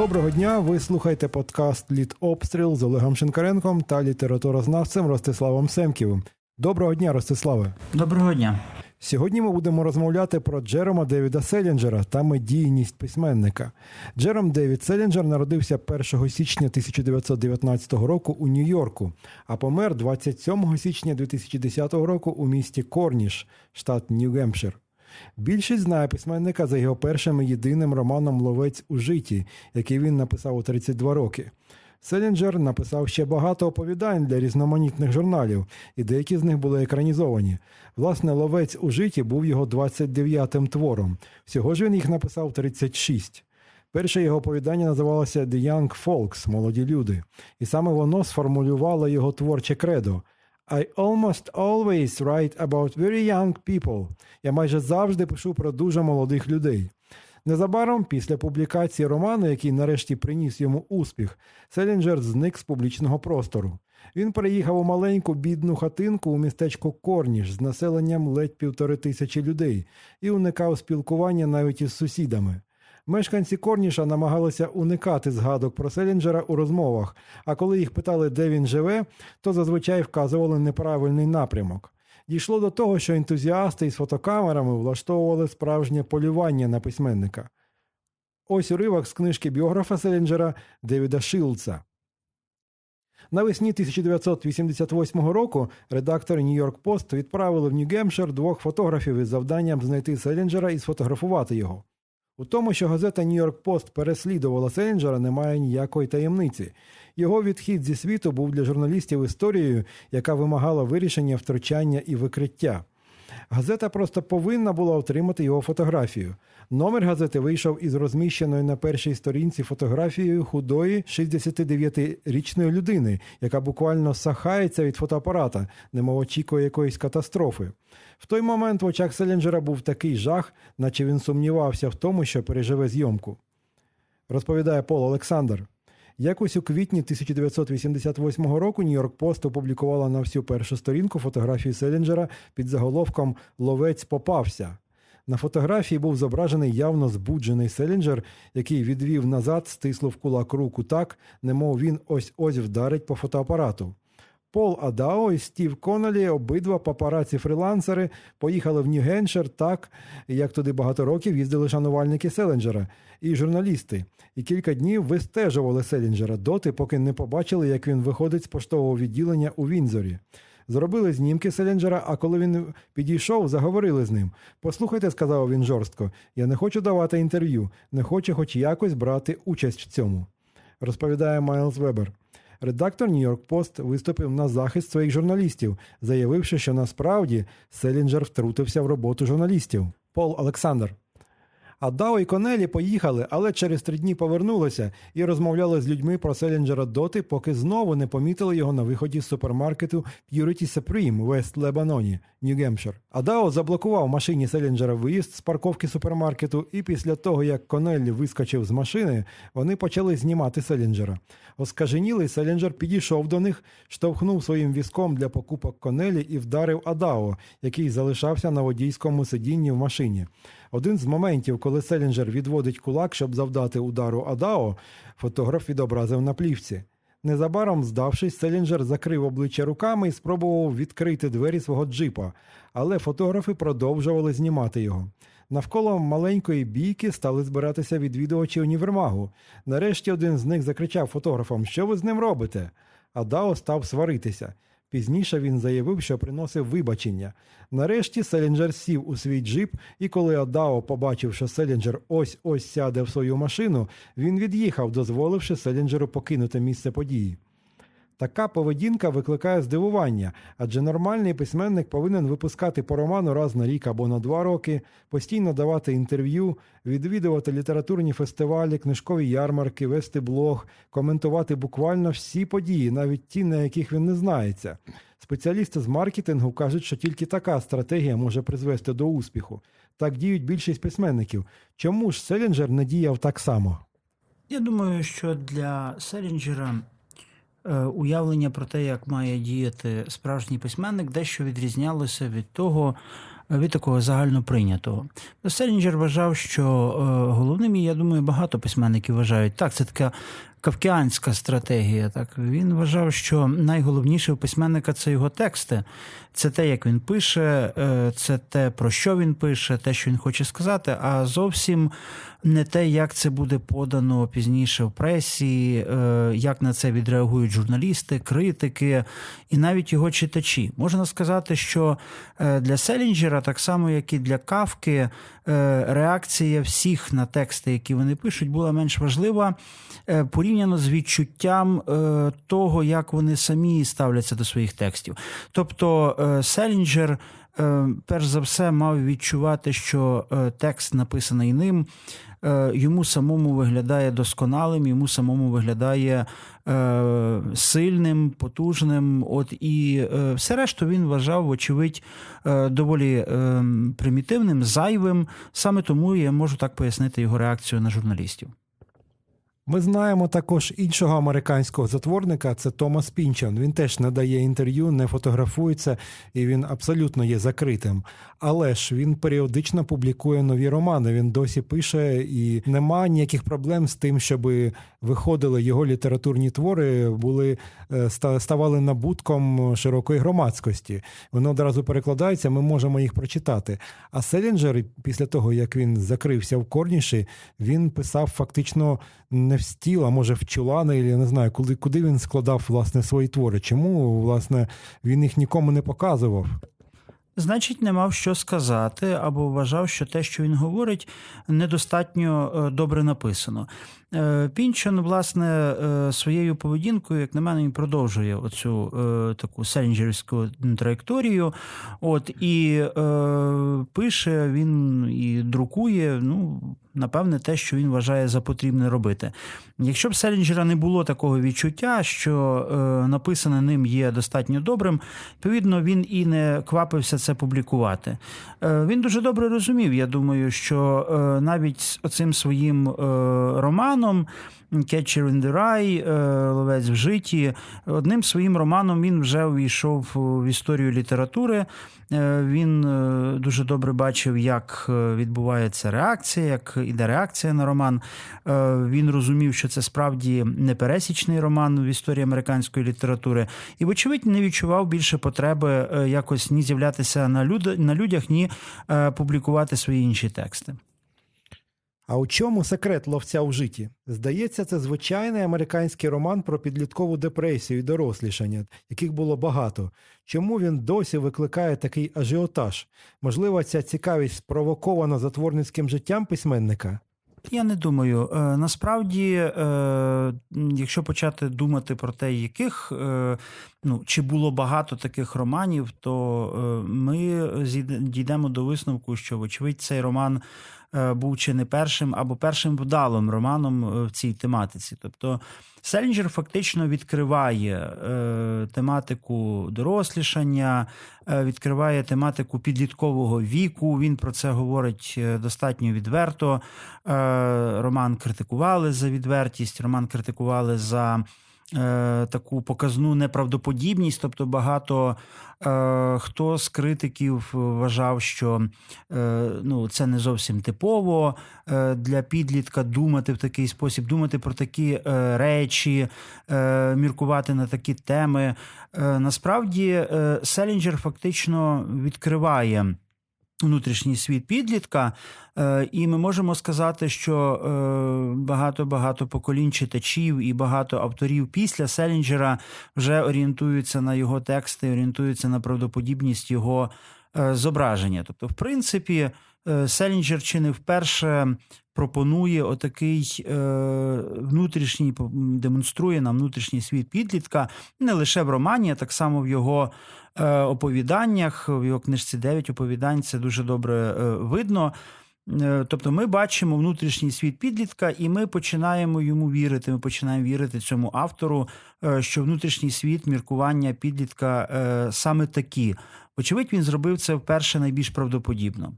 Доброго дня! Ви слухаєте подкаст Літ обстріл з Олегом Шинкаренком та літературознавцем Ростиславом Семківим. Доброго дня, Ростиславе! Доброго дня. Сьогодні ми будемо розмовляти про Джерома Девіда Селінджера та медійність письменника. Джером Девід Селінджер народився 1 січня 1919 року у Нью-Йорку, а помер 27 січня 2010 року у місті Корніш, штат Нью-Гемпшир. Більшість знає письменника за його першим і єдиним романом Ловець у житті, який він написав у 32 роки. Селінджер написав ще багато оповідань для різноманітних журналів, і деякі з них були екранізовані. Власне, Ловець у житті був його 29-м твором. Всього ж він їх написав 36. Перше його оповідання називалося The Young Folks Молоді люди, і саме воно сформулювало його творче кредо. I almost always write about very young people. Я майже завжди пишу про дуже молодих людей. Незабаром, після публікації роману, який нарешті приніс йому успіх, Селінджер зник з публічного простору. Він переїхав у маленьку бідну хатинку у містечко Корніш з населенням ледь півтори тисячі людей і уникав спілкування навіть із сусідами. Мешканці Корніша намагалися уникати згадок про Селінджера у розмовах, а коли їх питали, де він живе, то зазвичай вказували неправильний напрямок. Дійшло до того, що ентузіасти із фотокамерами влаштовували справжнє полювання на письменника. Ось уривок з книжки біографа Селінджера Девіда Шилдса. Навесні 1988 року редактор Нью-Йорк Пост відправили в Нью-Гемпшир двох фотографів із завданням знайти Селінджера і сфотографувати його. У тому, що газета Нью-Йорк Пост переслідувала Селінджера, немає ніякої таємниці. Його відхід зі світу був для журналістів історією, яка вимагала вирішення втручання і викриття. Газета просто повинна була отримати його фотографію. Номер газети вийшов із розміщеною на першій сторінці фотографією худої 69-річної людини, яка буквально сахається від фотоапарата, немов очікує якоїсь катастрофи. В той момент в очах Селінджера був такий жах, наче він сумнівався в тому, що переживе зйомку. Розповідає Пол Олександр. Якось у квітні 1988 року Нью-Йорк Пост опублікувала на всю першу сторінку фотографію Селінджера під заголовком Ловець попався. На фотографії був зображений явно збуджений Селінджер, який відвів назад, стиснув кулак руку так, немов він ось ось вдарить по фотоапарату. Пол Адао і Стів Коннелі, обидва папараці фрілансери, поїхали в Нью-Геншир так, як туди багато років їздили шанувальники Селенджера і журналісти, і кілька днів вистежували Селінджера доти, поки не побачили, як він виходить з поштового відділення у Вінзорі. Зробили знімки Селінджера, а коли він підійшов, заговорили з ним. Послухайте, сказав він жорстко, я не хочу давати інтерв'ю, не хочу хоч якось брати участь в цьому. Розповідає Майлз Вебер. Редактор Нью-Йорк Пост виступив на захист своїх журналістів, заявивши, що насправді Селінджер втрутився в роботу журналістів. Пол Олександр. А Дао і Конелі поїхали, але через три дні повернулися і розмовляли з людьми про Селінджера доти, поки знову не помітили його на виході з супермаркету Purity Supreme в Вест Лебаноні, Нью-Гемпшир. А Дао заблокував машині Селінджера виїзд з парковки супермаркету, і після того, як Конелі вискочив з машини, вони почали знімати Селінджера. Оскаженілий Селінджер підійшов до них, штовхнув своїм візком для покупок Конелі і вдарив Адао, який залишався на водійському сидінні в машині. Один з моментів, коли Селінджер відводить кулак, щоб завдати удару Адао, фотограф відобразив на плівці. Незабаром, здавшись, Селінджер закрив обличчя руками і спробував відкрити двері свого джипа, але фотографи продовжували знімати його. Навколо маленької бійки стали збиратися відвідувачі універмагу. Нарешті один з них закричав фотографам, що ви з ним робите? Адао став сваритися. Пізніше він заявив, що приносив вибачення. Нарешті Селінджер сів у свій джип, і коли Адао побачив, що Селінджер ось ось сяде в свою машину, він від'їхав, дозволивши Селінджеру покинути місце події. Така поведінка викликає здивування, адже нормальний письменник повинен випускати по роману раз на рік або на два роки, постійно давати інтерв'ю, відвідувати літературні фестивалі, книжкові ярмарки, вести блог, коментувати буквально всі події, навіть ті, на яких він не знається. Спеціалісти з маркетингу кажуть, що тільки така стратегія може призвести до успіху. Так діють більшість письменників. Чому ж Селінджер не діяв так само? Я думаю, що для Селінджера уявлення про те, як має діяти справжній письменник, дещо відрізнялося від того, від такого загальноприйнятого. Селінджер вважав, що е, головним, і я думаю, багато письменників вважають. Так, це така кавкіанська стратегія. Так він вважав, що найголовніше у письменника це його тексти, це те, як він пише, е, це те, про що він пише, те, що він хоче сказати, а зовсім не те, як це буде подано пізніше в пресі, е, як на це відреагують журналісти, критики і навіть його читачі. Можна сказати, що е, для Селінджера, так само як і для Кавки, реакція всіх на тексти, які вони пишуть, була менш важлива е, порівняно з відчуттям е, того, як вони самі ставляться до своїх текстів. Тобто е, Селінджер. е, Перш за все, мав відчувати, що е, текст, написаний ним, е, йому самому виглядає досконалим, йому самому виглядає е, сильним, потужним. От і е, все решту він вважав, вочевидь, е, доволі е, примітивним, зайвим. Саме тому я можу так пояснити його реакцію на журналістів. Ми знаємо також іншого американського затворника, це Томас Пінчан. Він теж не дає інтерв'ю, не фотографується і він абсолютно є закритим. Але ж він періодично публікує нові романи. Він досі пише, і нема ніяких проблем з тим, щоб виходили його літературні твори, були е, ставали набутком широкої громадськості. Воно одразу перекладається, ми можемо їх прочитати. А Селінджер, після того як він закрився в корніші, він писав фактично не в стіл, а може в чулани, я не знаю, куди, куди він складав власне свої твори. Чому власне він їх нікому не показував? Значить, не мав що сказати, або вважав, що те, що він говорить, недостатньо е, добре написано. Е, Пінчон, власне, е, своєю поведінкою, як на мене, він продовжує оцю е, таку селінджерівську траєкторію. От і пише він і друкує. Ну, напевне, те, що він вважає за потрібне робити. Якщо б Селінджера не було такого відчуття, що написане ним є достатньо добрим, відповідно, він і не квапився це публікувати. Він дуже добре розумів, я думаю, що навіть оцим своїм романом. Catcher in the Rye, е, Ловець в житті. Одним своїм романом він вже увійшов в історію літератури. Е, Він е, дуже добре бачив, як відбувається реакція, як іде реакція на роман. Він розумів, що це справді непересічний роман в історії американської літератури, і, вочевидь, не відчував більше потреби якось ні з'являтися на, люд... людях, ні публікувати свої інші тексти. А у чому секрет ловця у житті? Здається, це звичайний американський роман про підліткову депресію і дорослішання, яких було багато. Чому він досі викликає такий ажіотаж? Можливо, ця цікавість спровокована затворницьким життям письменника? Я не думаю. Е, Насправді, е, якщо почати думати про те, яких е, ну чи було багато таких романів, то ми дійдемо до висновку, що вочевидь цей роман був чи не першим, або першим вдалим романом е, в цій тематиці. Тобто Селінджер фактично відкриває е, тематику дорослішання, е, відкриває тематику підліткового віку. Він про це говорить е, достатньо відверто. Е, Роман критикували за відвертість, роман критикували за е, таку показну неправдоподібність. Тобто багато е, хто з критиків вважав, що е, ну, це не зовсім типово е, для підлітка думати в такий спосіб, думати про такі е, речі, е, міркувати на такі теми. Е, насправді, е, Селінджер фактично відкриває внутрішній світ підлітка, е, і ми можемо сказати, що багато багато поколінь читачів і багато авторів після Селінджера вже орієнтуються на його тексти, орієнтуються на правдоподібність його е, зображення. Тобто, в принципі, е, Селінджер чи не вперше пропонує отакий е, внутрішній демонструє нам внутрішній світ підлітка не лише в романі, а так само в його е, оповіданнях, в його книжці 9 оповідань це дуже добре е, видно. Е, Тобто ми бачимо внутрішній світ підлітка, і ми починаємо йому вірити. Ми починаємо вірити цьому автору, е, що внутрішній світ міркування підлітка е, саме такі. Очевидь, він зробив це вперше найбільш правдоподібно.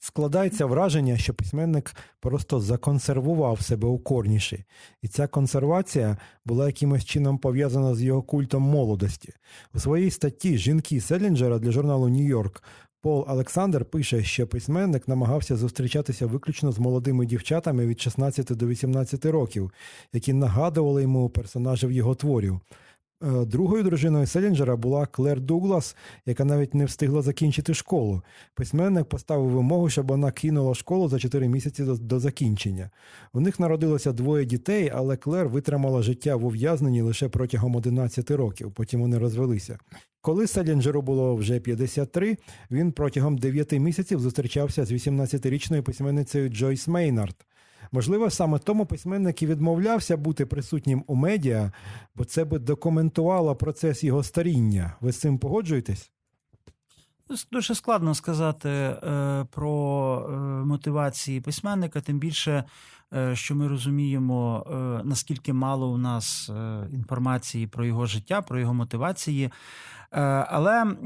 Складається враження, що письменник просто законсервував себе у корніші, і ця консервація була якимось чином пов'язана з його культом молодості. У своїй статті Жінки Селінджера для журналу Нью-Йорк Пол Олександр пише, що письменник намагався зустрічатися виключно з молодими дівчатами від 16 до 18 років, які нагадували йому персонажів його творів. Е, Другою дружиною Селінджера була Клер Дуглас, яка навіть не встигла закінчити школу. Письменник поставив вимогу, щоб вона кинула школу за 4 місяці до, закінчення. У них народилося двоє дітей, але Клер витримала життя в ув'язненні лише протягом 11 років. Потім вони розвелися. Коли Селінджеру було вже 53, він протягом 9 місяців зустрічався з 18-річною письменницею Джойс Мейнард. Можливо, саме тому письменник і відмовлявся бути присутнім у медіа, бо це би документувало процес його старіння. Ви з цим погоджуєтесь? Дуже складно сказати е, про е, мотивації письменника, тим більше, що ми розуміємо, е, наскільки мало у нас е, інформації про його життя, про його мотивації. Е, Але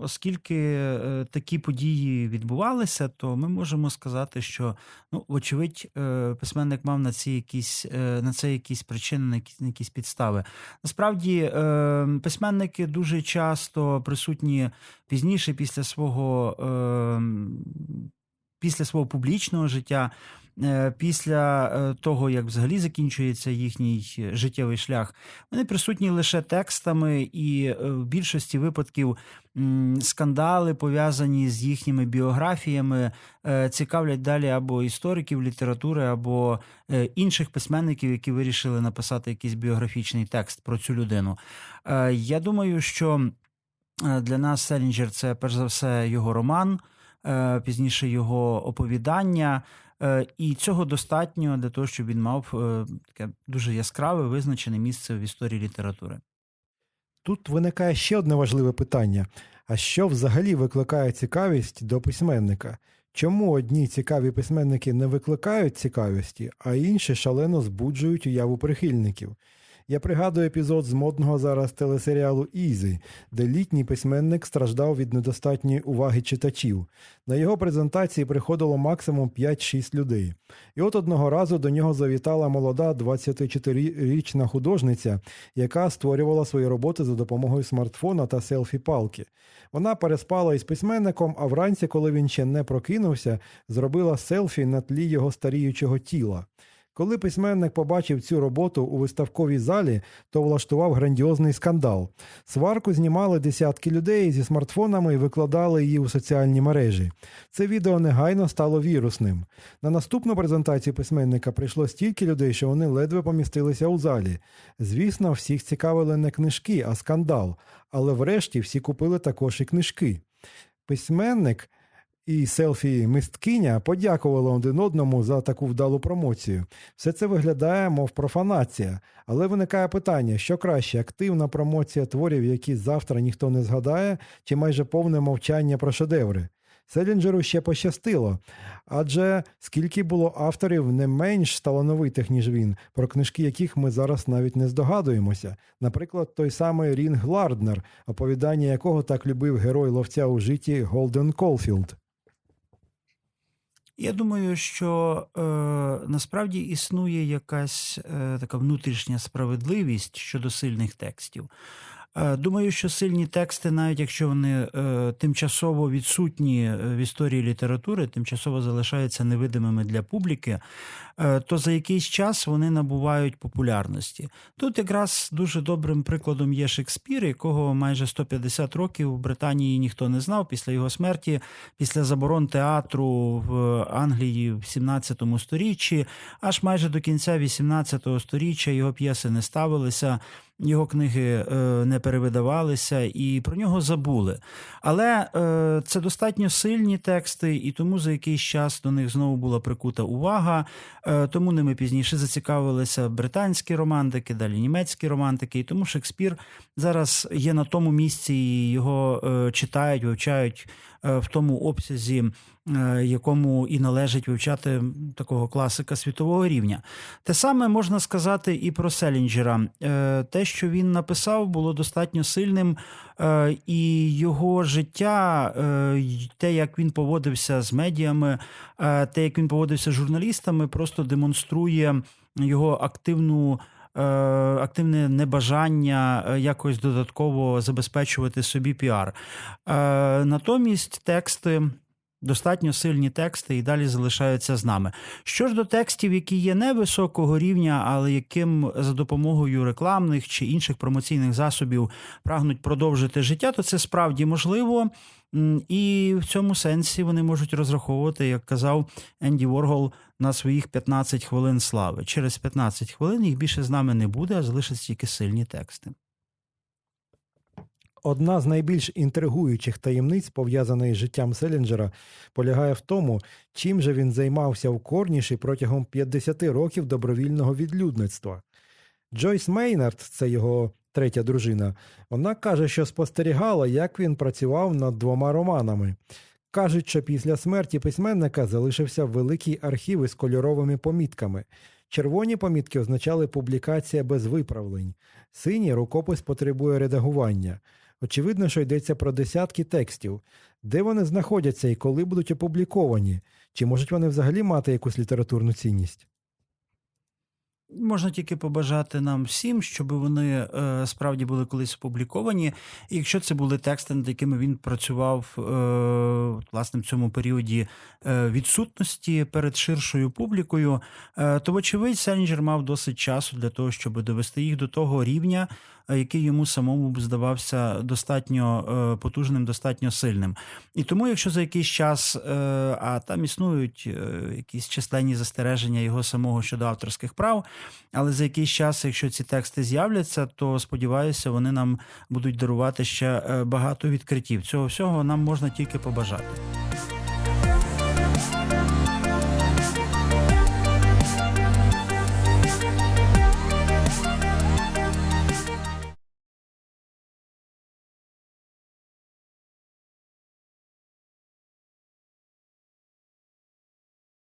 оскільки е, такі події відбувалися, то ми можемо сказати, що ну, вочевидь, е, письменник мав на ці якісь е, на це якісь причини, на якісь, на якісь підстави. Насправді, е, письменники дуже часто присутні пізніше, після свого, е, після свого публічного життя, е, після е, того, як взагалі закінчується їхній життєвий шлях, вони присутні лише текстами, і е, в більшості випадків скандали, пов'язані з їхніми біографіями, е, цікавлять далі або істориків літератури, або е, інших письменників, які вирішили написати якийсь біографічний текст про цю людину. Е, Я думаю, що е, для нас Селінджер це перш за все його роман, е, пізніше його оповідання. Е, І цього достатньо для того, щоб він мав е, таке дуже яскраве визначене місце в історії літератури. Тут виникає ще одне важливе питання: а що взагалі викликає цікавість до письменника? Чому одні цікаві письменники не викликають цікавості, а інші шалено збуджують уяву прихильників? Я пригадую епізод з модного зараз телесеріалу Ізі, де літній письменник страждав від недостатньої уваги читачів. На його презентації приходило максимум 5-6 людей. І от одного разу до нього завітала молода 24-річна художниця, яка створювала свої роботи за допомогою смартфона та селфі-палки. Вона переспала із письменником, а вранці, коли він ще не прокинувся, зробила селфі на тлі його старіючого тіла. Коли письменник побачив цю роботу у виставковій залі, то влаштував грандіозний скандал. Сварку знімали десятки людей зі смартфонами і викладали її у соціальні мережі. Це відео негайно стало вірусним. На наступну презентацію письменника прийшло стільки людей, що вони ледве помістилися у залі. Звісно, всіх цікавили не книжки, а скандал. Але врешті всі купили також і книжки. Письменник і селфі мисткиня подякували один одному за таку вдалу промоцію. Все це виглядає, мов профанація. Але виникає питання: що краще, активна промоція творів, які завтра ніхто не згадає, чи майже повне мовчання про шедеври? Селінджеру ще пощастило, адже скільки було авторів не менш талановитих, ніж він, про книжки яких ми зараз навіть не здогадуємося. Наприклад, той самий Рінг Ларднер, оповідання якого так любив герой ловця у житті Голден Колфілд. Я думаю, що е, насправді існує якась е, така внутрішня справедливість щодо сильних текстів. Е, думаю, що сильні тексти, навіть якщо вони е, тимчасово відсутні е, в історії літератури, тимчасово залишаються невидимими для публіки, то за якийсь час вони набувають популярності. Тут якраз дуже добрим прикладом є Шекспір, якого майже 150 років в Британії ніхто не знав після його смерті, після заборон театру в Англії в 17 сторіччі, аж майже до кінця 18 сторіччя його п'єси не ставилися. Його книги е, не перевидавалися і про нього забули. Але е, це достатньо сильні тексти, і тому за якийсь час до них знову була прикута увага. Е, тому ними пізніше зацікавилися британські романтики, далі німецькі романтики. І тому Шекспір зараз є на тому місці, і його е, читають, вивчають в тому обсязі, е, якому і належить вивчати такого класика світового рівня. Те саме можна сказати і про Селінджера. Е, Те, що він написав, було достатньо сильним, е, і його життя, е, те, як він поводився з медіями, е, те, як він поводився з журналістами, просто демонструє його активну. Е, активне небажання е, якось додатково забезпечувати собі піар. Е, натомість тексти. Достатньо сильні тексти і далі залишаються з нами. Що ж до текстів, які є невисокого рівня, але яким за допомогою рекламних чи інших промоційних засобів прагнуть продовжити життя, то це справді можливо. І в цьому сенсі вони можуть розраховувати, як казав Енді Воргол, на своїх 15 хвилин слави. Через 15 хвилин їх більше з нами не буде, а залишаться тільки сильні тексти. Одна з найбільш інтригуючих таємниць, пов'язаної з життям Селінджера, полягає в тому, чим же він займався у Корніші протягом 50 років добровільного відлюдництва. Джойс Мейнард, це його третя дружина, вона каже, що спостерігала, як він працював над двома романами. Кажуть, що після смерті письменника залишився великий архів із кольоровими помітками. Червоні помітки означали публікація без виправлень. Синій рукопис потребує редагування. Очевидно, що йдеться про десятки текстів. Де вони знаходяться і коли будуть опубліковані? Чи можуть вони взагалі мати якусь літературну цінність? Можна тільки побажати нам всім, щоб вони е, справді були колись опубліковані. І якщо це були тексти, над якими він працював е, власне в цьому періоді е, відсутності перед ширшою публікою, то, вочевидь, Селінджер мав досить часу для того, щоб довести їх до того рівня, який йому самому б здавався достатньо е, потужним, достатньо сильним. І тому, якщо за якийсь час, е, а там існують е, якісь численні застереження його самого щодо авторських прав, але за якийсь час, якщо ці тексти з'являться, то сподіваюся, вони нам будуть дарувати ще е, багато відкриттів. Цього всього нам можна тільки побажати.